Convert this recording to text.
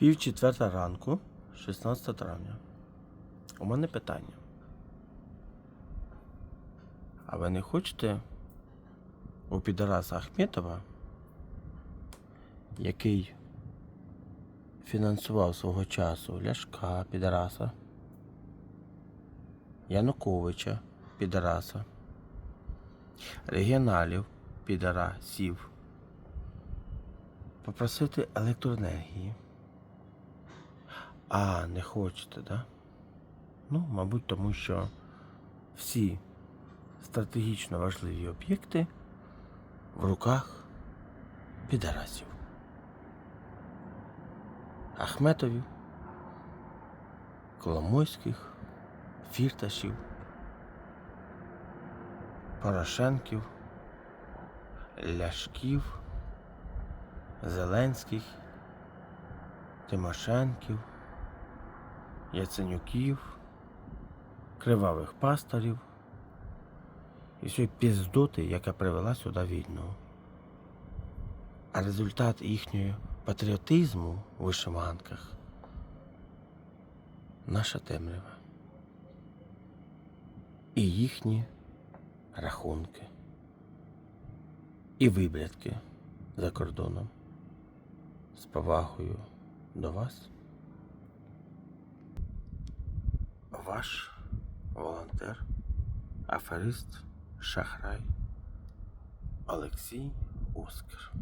Пів четверта ранку, 16 травня. У мене питання. А ви не хочете у підараса Ахметова, який фінансував свого часу Ляшка Підараса, Януковича Підараса, регіоналів Підарасів, попросити електроенергії? А, не хочете, да? Ну, мабуть, тому що всі стратегічно важливі об'єкти в руках підарасів. Ахметовів, Коломойських, Фірташів, Порошенків, Ляшків, Зеленських, Тимошенків, Яценюків, кривавих пасторів і всієї піздоти, яка привела сюди війну. А результат їхнього патріотизму у вишиванках наша темрява. І їхні рахунки. І вибрядки за кордоном. З повагою до вас. Ваш волонтер, аферист, шахрай Олексій Оскар.